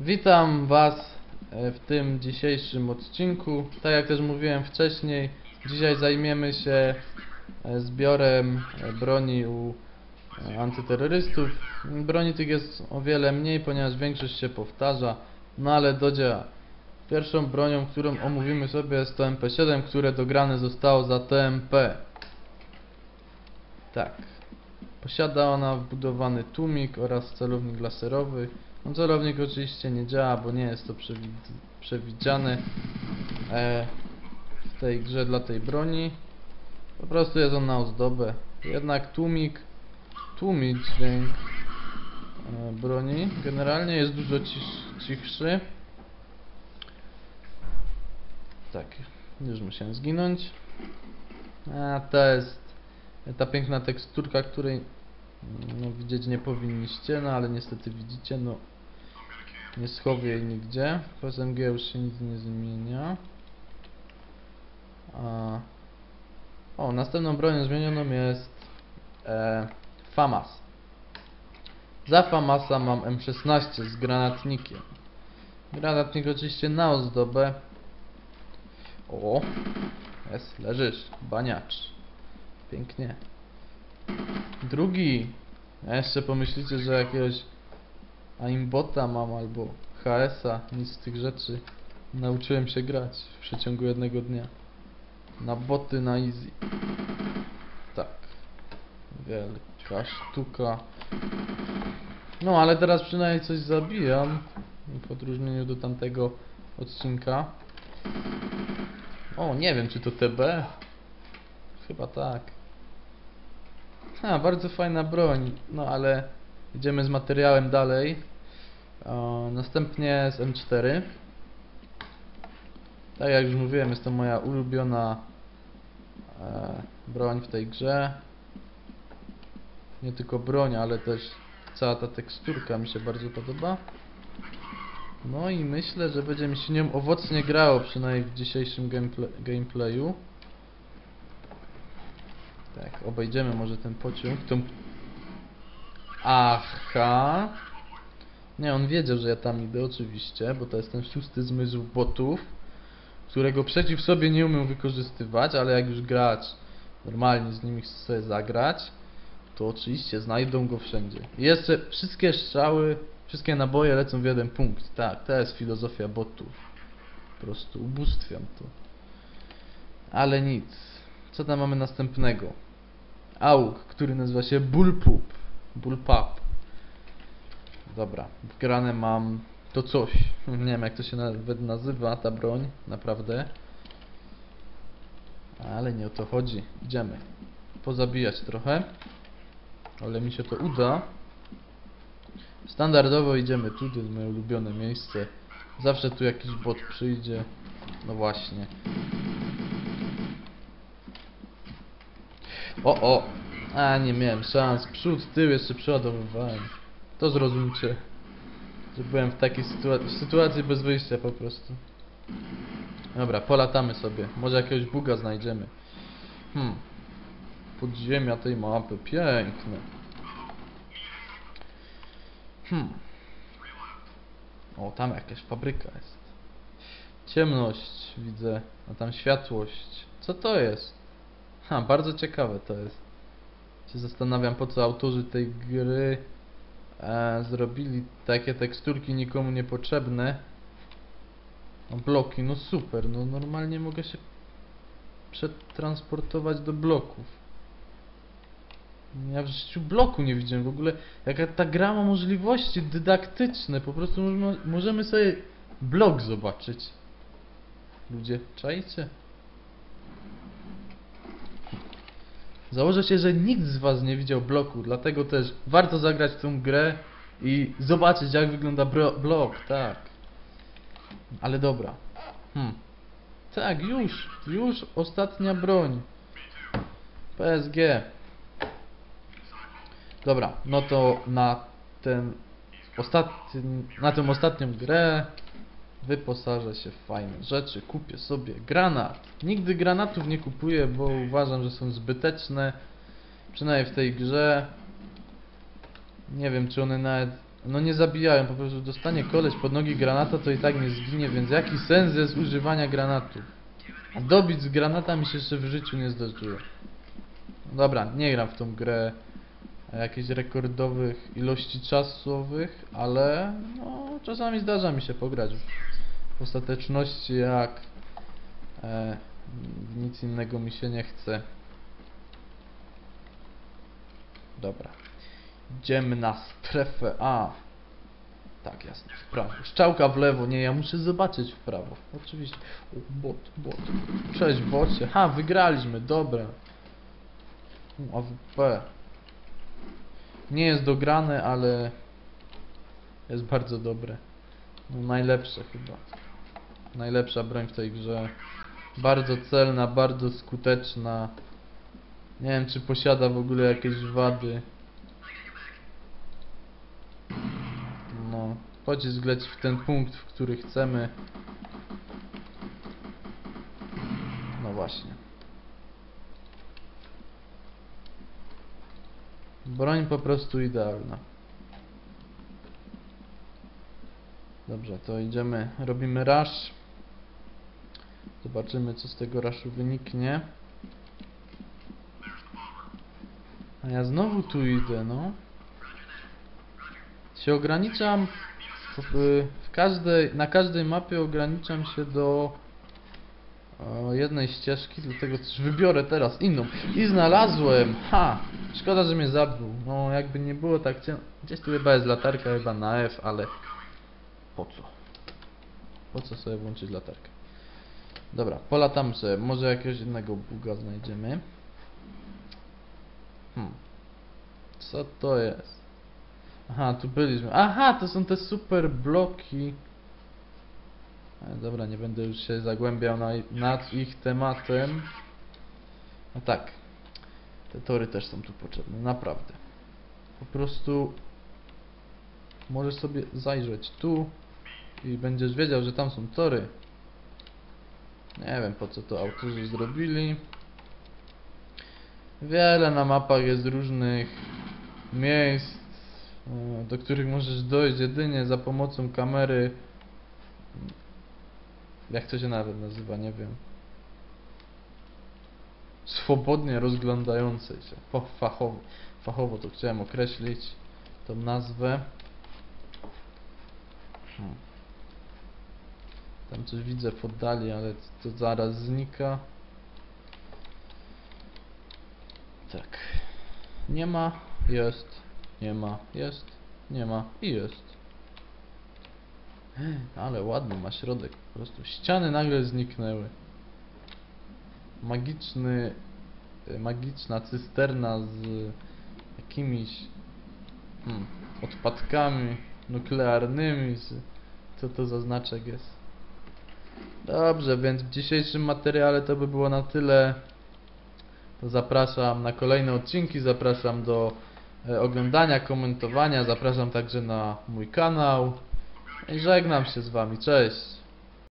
Witam Was e, w tym dzisiejszym odcinku. Tak jak też mówiłem wcześniej, dzisiaj zajmiemy się e, zbiorem e, broni u antyterrorystów. Broni tych jest o wiele mniej, ponieważ większość się powtarza, no ale do dzieła. Pierwszą bronią, którą omówimy sobie jest to MP7, które dograne zostało za TMP. Tak. Posiada ona wbudowany tłumik oraz celownik laserowy. No, celownik oczywiście nie działa, bo nie jest to przewid- przewidziane e, w tej grze dla tej broni. Po prostu jest on na ozdobę. Jednak tłumik tłumi dźwięk e, broni. Generalnie jest dużo cichszy. Tak, już musiałem zginąć. A to jest ta piękna teksturka, której no, widzieć nie powinniście, no ale niestety widzicie, no nie schowię jej nigdzie. W już się nic nie zmienia. A... O, następną bronią zmienioną jest e, FAMAS. Za FAMASa mam M16 z granatnikiem. Granatnik oczywiście na ozdobę. O, jest, leżysz, baniacz. Pięknie. Drugi. A jeszcze pomyślicie, że jakiegoś aimbota mam albo HS-a. Nic z tych rzeczy. Nauczyłem się grać w przeciągu jednego dnia. Na boty na easy. Tak. Wielka sztuka. No ale teraz przynajmniej coś zabijam. W odróżnieniu do tamtego odcinka. O, nie wiem czy to TB. Chyba tak. Ha, bardzo fajna broń. No ale idziemy z materiałem dalej. O, następnie z M4. Tak jak już mówiłem, jest to moja ulubiona e, broń w tej grze. Nie tylko broń, ale też cała ta teksturka mi się bardzo podoba. No i myślę, że będzie mi się nią owocnie grało, przynajmniej w dzisiejszym gameplay gameplayu. Obejdziemy może ten pociąg. Tą... Aha. Nie, on wiedział, że ja tam idę oczywiście, bo to jest ten szósty zmysł botów, którego przeciw sobie nie umiem wykorzystywać, ale jak już gracz normalnie z nimi chce sobie zagrać, to oczywiście znajdą go wszędzie. I jeszcze wszystkie strzały, wszystkie naboje lecą w jeden punkt. Tak, to jest filozofia botów. Po prostu ubóstwiam to. Ale nic. Co tam mamy następnego? Auk, który nazywa się Bullpup. Bullpup. Dobra, wgrane mam to coś. Nie wiem jak to się nawet nazywa, ta broń, naprawdę. Ale nie o to chodzi. Idziemy. Pozabijać trochę. Ale mi się to uda. Standardowo idziemy tu, to jest moje ulubione miejsce. Zawsze tu jakiś bot przyjdzie. No właśnie. O, o! A, nie miałem szans. Przód, tył jeszcze przeładowywałem. To zrozumcie. Że byłem w takiej sytuacji, w sytuacji bez wyjścia po prostu. Dobra, polatamy sobie. Może jakiegoś buga znajdziemy. Hmm. Podziemia tej mapy. Piękne. Hmm. O, tam jakaś fabryka jest. Ciemność widzę, a tam światłość. Co to jest? Ha, bardzo ciekawe to jest. Się zastanawiam, po co autorzy tej gry e, zrobili takie teksturki nikomu niepotrzebne. No, bloki, no super, no normalnie mogę się przetransportować do bloków. Ja w życiu bloku nie widziałem w ogóle. Jaka ta gra ma możliwości dydaktyczne. Po prostu możemy, możemy sobie blok zobaczyć. Ludzie, czajcie? Założę się, że nikt z was nie widział bloku, dlatego też warto zagrać w tą grę i zobaczyć jak wygląda blok, tak. Ale dobra. Hmm. Tak, już, już ostatnia broń. PSG. Dobra, no to na ten ostatni, na tę ostatnią grę wyposażę się w fajne rzeczy, kupię sobie granat. Nigdy granatów nie kupuję, bo uważam, że są zbyteczne. Przynajmniej w tej grze. Nie wiem, czy one nawet No nie zabijają, po prostu dostanie koleś pod nogi granata, to i tak nie zginie, więc jaki sens jest używania granatu? A dobić z granata mi się jeszcze w życiu nie zdarzyło. Dobra, nie gram w tą grę jakichś rekordowych ilości czasowych, ale no, czasami zdarza mi się pograć w ostateczności jak e, nic innego mi się nie chce. Dobra. Idziemy na strefę A. Tak, jasne, w prawo. Szczałka w lewo, nie, ja muszę zobaczyć w prawo. Oczywiście. O, bot, bot. Cześć, bocie. Ha, wygraliśmy, dobra. AWP. Nie jest dograne, ale jest bardzo dobre. No, najlepsze chyba. Najlepsza broń w tej grze. Bardzo celna, bardzo skuteczna. Nie wiem, czy posiada w ogóle jakieś wady. No, pocisk leci w ten punkt, w który chcemy. No właśnie. Broń po prostu idealna. Dobrze, to idziemy, robimy rush. Zobaczymy, co z tego rushu wyniknie. A ja znowu tu idę, no. Się ograniczam w, w każdej, na każdej mapie ograniczam się do o, jednej ścieżki, dlatego też wybiorę teraz inną. I znalazłem! Ha! Szkoda, że mnie zabił. No, jakby nie było tak cię... Gdzieś tu chyba jest latarka, chyba na F, ale... Po co? Po co sobie włączyć latarkę? Dobra, polatamy sobie. Może jakiegoś innego buga znajdziemy. Hmm. Co to jest? Aha, tu byliśmy. Aha, to są te super bloki. E, dobra, nie będę już się zagłębiał na, nad ich tematem. No tak. Te tory też są tu potrzebne, naprawdę. Po prostu możesz sobie zajrzeć tu i będziesz wiedział, że tam są tory. Nie wiem po co to autorzy zrobili. Wiele na mapach jest różnych miejsc, e, do których możesz dojść jedynie za pomocą kamery. Jak to się nawet nazywa, nie wiem. Swobodnie rozglądającej się. Fachowo, fachowo to chciałem określić tą nazwę. Hmm. Tam coś widzę w oddali, ale to zaraz znika. Tak. Nie ma, jest, nie ma, jest, nie ma i jest. Ale ładny ma środek, po prostu ściany nagle zniknęły. Magiczny, y, magiczna cysterna z jakimiś hmm, odpadkami nuklearnymi. Z, co to za znaczek jest? Dobrze, więc w dzisiejszym materiale to by było na tyle. To zapraszam na kolejne odcinki, zapraszam do e, oglądania, komentowania, zapraszam także na mój kanał. I żegnam się z Wami, cześć!